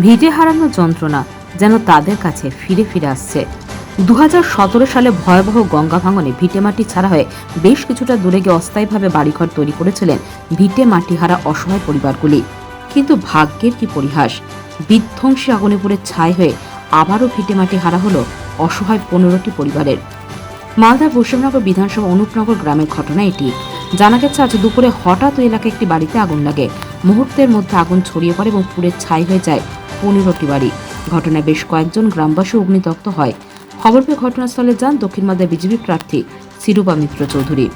ভিটে হারানো যন্ত্রণা যেন তাদের কাছে ফিরে ফিরে আসছে। দুহাজার সতেরো সালে ভয়াবহ গঙ্গা ভাঙনে ভিটে মাটি ছাড়া হয়ে বেশ কিছুটা দূরে গিয়ে অস্থায়ীভাবে বাড়িঘর তৈরি করেছিলেন ভিটে মাটি হারা অসহায় পরিবারগুলি। কিন্তু ভাগ্যের কি পরিহাস? বিধ্বংসী আগুনে পুড়ে ছাই হয়ে আবারও ভিটে মাটি হারা হলো অসহায় পনেরোটি পরিবারের। মালদার বৈষ্ণবনগর বিধানসভা অনুপনগর গ্রামের ঘটনা এটি। জানা গেছে, আজ দুপুরে হঠাৎ এলাকায় একটি বাড়িতে আগুন লাগে। মুহূর্তের মধ্যে আগুন ছড়িয়ে পড়ে এবং পুড়ে ছাই হয়ে যায় পনেরোটি বাড়ি। ঘটনায় বেশ কয়েকজন গ্রামবাসী অগ্নিদগ্ধ হয়। খবর পেয়ে ঘটনাস্থলে যান দক্ষিণ মালদার বিজেপি প্রার্থী সিরুপা মিত্র চৌধুরী।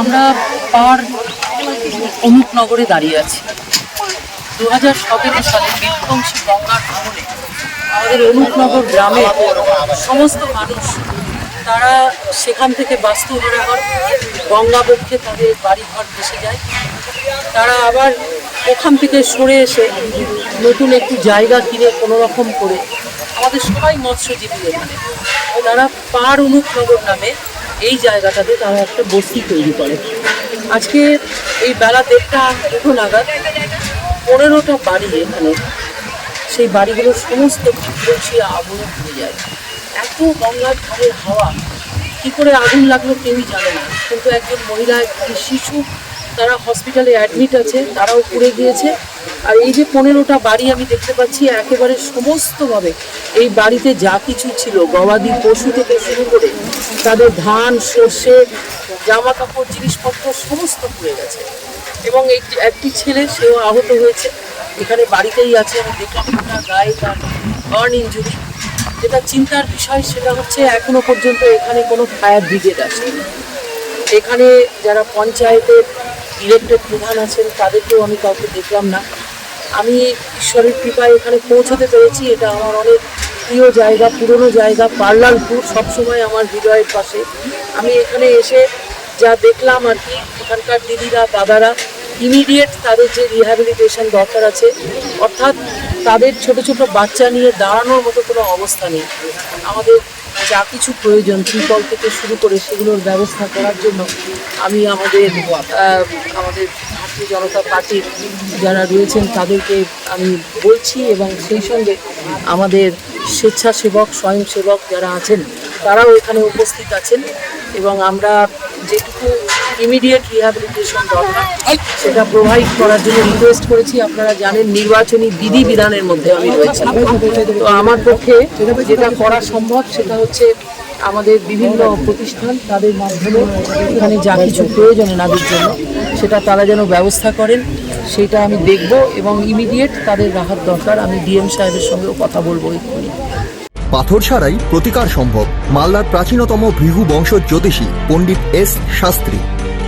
আমরা পার অমুকনগরে দাঁড়িয়ে আছি। দু হাজার সতেরো সালে বিধ্বংসী গঙ্গার ভ্রমণে আমাদের অনুপনগর গ্রামে সমস্ত মানুষ, তারা সেখান থেকে বাস্তুহারা হন গঙ্গা বক্ষে তাদের বাড়িঘর ভেসে যায়। তারা আবার ওখান থেকে সরে এসে নতুন একটি জায়গা কিনে কোনো রকম করে আমাদের সবাই মৎস্যজীবী এখানে তারা পার অনুপনগর নামে এই জায়গাটাতে তারা একটা বস্তি তৈরি করে। আজকে এই বেলা দেড়টা দুটো নাগাদ পনেরোটা বাড়ি এখানে, সেই বাড়িগুলো সমস্ত ঘুরছি আগুন হয়ে যায়। এত গঙ্গার ধারের হাওয়া, কী করে আগুন লাগল কেউই জানে না। কিন্তু একজন মহিলা একটি শিশু তারা হসপিটালে অ্যাডমিট আছে, তারাও পুড়ে গিয়েছে। আর এই যে পনেরোটা বাড়ি আমি দেখতে পাচ্ছি, একেবারে সমস্তভাবে এই বাড়িতে যা কিছু ছিল, গবাদি পশু থেকে শুরু করে তাদের ধান, সর্ষে জামা কাপড় জিনিসপত্র সমস্ত পুড়ে গেছে। এবং এই একটি ছেলে, সেও আহত হয়েছে। এখানে বাড়িতেই আছে, আমি দেখলাম গোটা গায়ে তার বার্ন ইঞ্জুরি যেটা চিন্তার বিষয়, সেটা হচ্ছে এখনও পর্যন্ত এখানে কোনো ফায়ার ব্রিগেড আসেনি। এখানে যারা পঞ্চায়েতের ইলেক্টেড প্রধান আছেন, তাদেরকেও আমি কাউকে দেখলাম না। আমি ঈশ্বরের কৃপায় এখানে পৌঁছতে পেরেছি, এটা আমার অনেক প্রিয় জায়গা, পুরনো জায়গা পার্লালপুর সবসময় আমার হৃদয়ের পাশে। আমি এখানে এসে যা দেখলাম আর কি, এখানকার দিদিরা, দাদারা ইমিডিয়েট তাদের যে রিহ্যাবিলিটেশন দরকার আছে, অর্থাৎ তাদের ছোট ছোট বাচ্চা নিয়ে দাঁড়ানোর মতো কোনো অবস্থা নেই। আমাদের যা কিছু প্রয়োজন, ত্রিপল থেকে শুরু করে সেগুলোর ব্যবস্থা করার জন্য আমি আমাদের আমাদের ভারতীয় জনতা পার্টির যারা রয়েছেন তাদেরকে আমি বলছি এবং সেই সঙ্গে আমাদের স্বেচ্ছাসেবক, স্বয়ংসেবক যারা আছেন, তারাও এখানে উপস্থিত আছেন এবং আমরা যেটুকু ইমিডিয়েট রিহ্যাবিলিটেশন দরকার। সেটা প্রোভাইড করার জন্য রিকোয়েস্ট করেছি। আপনারা জানেন, নির্বাচনী বিধি বিধানের মধ্যে আমি রয়েছি। তো আমার পক্ষে যেটা করা সম্ভব, সেটা হচ্ছে আমাদের বিভিন্ন প্রতিষ্ঠান, তাদের মাধ্যমে এখানে যা কিছু প্রয়োজন এনাদের জন্য, সেটা তারা যেন ব্যবস্থা করেন, সেটা আমি দেখব এবং ইমিডিয়েট তাদের রাহাত দরকার। আমি ডিএম সাহেবের সঙ্গেও কথা বলব এক্ষুনি। পাথর ছাড়াই প্রতিকার সম্ভব। মালদার প্রাচীনতম ভৃহু বংশ জ্যোতিষী পণ্ডিত এস শাস্ত্রী।